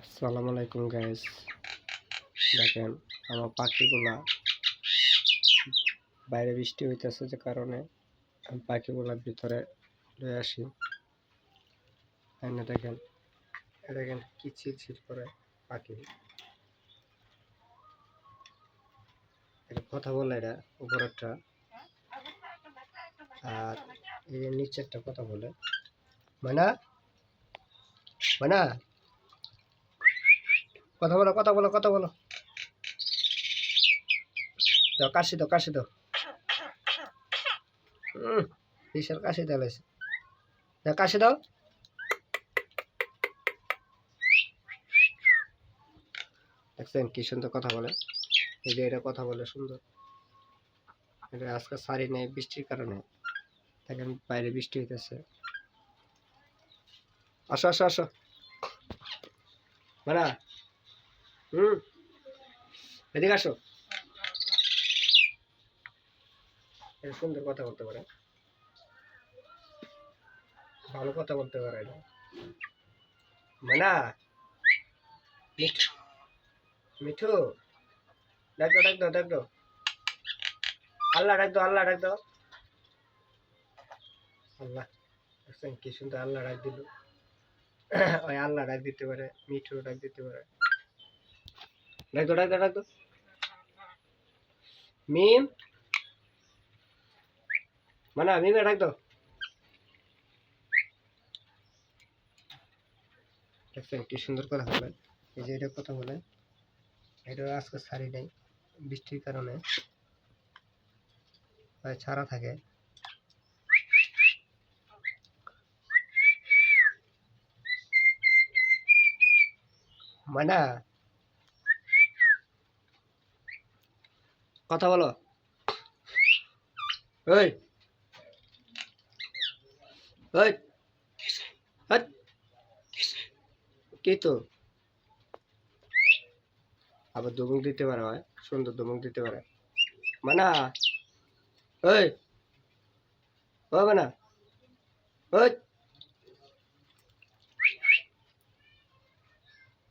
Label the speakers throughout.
Speaker 1: আসসালামু আলাইকুম গাইস দেখেন, আমার পাখিগুলা বাইরে বৃষ্টি হইতেছে যে কারণে আমি পাখিগুলা ভিতরে লয়ে আসি। এনে দেখেন? দেখেন কি ছিলছিল করে পাখি। কথা বলে এটা, উপরেরটা। আর এই নিচেরটা কথা বলে। মানা মানা কথা বলো কথা বলো কথা বলো। কাশি দাও কাশি দাও। বিশাল কাশি লাইছে দাও, কাশি দাও। দেখছেন কি সুন্দর কথা বলে। এই যে এটা কথা বলে সুন্দর। এটা আজকে সারি নেই, বৃষ্টির কারণে। দেখেন বাইরে বৃষ্টি হইতেছে। আসো আসো আসো। মানা হুম। এদিকে আসো। সুন্দর কথা বলতে পারে। ভালো কথা বলতে পারে এটা। মানা। মিঠু মিঠু। ডাক ডাক দাও আল্লাহ, ডাক আল্লাহ আল্লাহ কি সুন্দর আল্লাহ ডাক দিল। ওই আল্লাহ ডাক দিতে পারে মিঠু ডাক দিতে পারে। ডাক দাও ডাক দাও ডাক দাও মিম মানা মিমে ডাক দাও দেখছেন কি সুন্দর কথা বলে এই যে এটা কথা বলে এটা আজকে ছাড়ি নাই বৃষ্টির কারণে প্রায় ছাড়া থাকে মানা কথা বলো। ওই ওই কি তো? আবার দমক দিতে পারে হয় সুন্দর দমক দিতে পারে। মানা। ওই ও মানা। ওই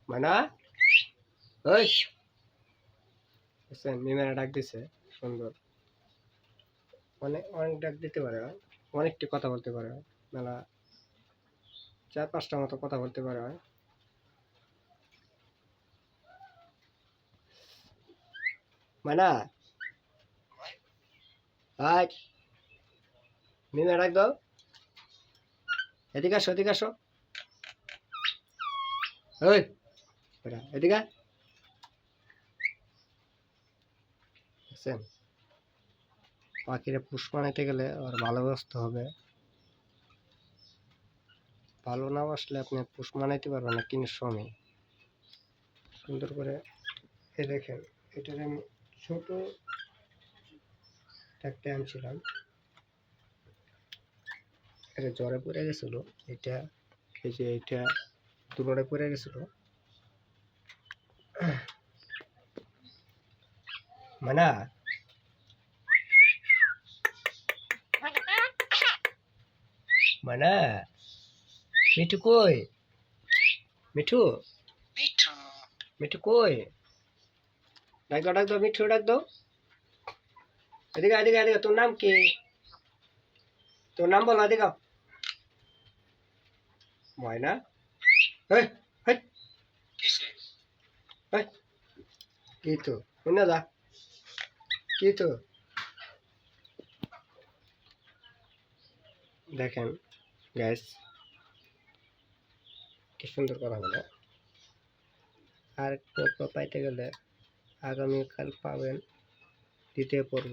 Speaker 1: মানা। ওই বুঝছেন মিমেরা ডাক দিছে, সুন্দর। অনেক অনেক ডাক দিতে পারে, অনেকটি কথা বলতে পারে। মেলা চার পাঁচটা মতো কথা বলতে পারে। মানা হাই মিমে ডাক দাও। এদিকে আসো এদিকে আসো। এদিকে দেখছেন পাখিরে পুষ বানাইতে গেলে আর ভালোবাসতে হবে। ভালো না বাসলে আপনি পুষ বানাইতে পারবেন না কিনে সময়। সুন্দর করে এ দেখেন, এটার আমি ছোট একটা আনছিলাম এটা জ্বরে পড়ে গেছিল, এটা এই যে এটা দুটোরে পড়ে গেছিল। মানা মানা মিঠু কই? মিঠু? মিঠু। কই? ডাক দাও ডাক দাও মিঠু ডাক দাও। এদিকে এদিকে এদিকে তোর নাম কি? তোর নাম বলো এদিকে। ময়না? হেই হেই কি তো শুনে যা। তো? দেখেন গ্যাস কি সুন্দর করা হলো আর একটু পাইতে গেলে আগামীকাল পাবেন, দ্বিতীয় পর্ব।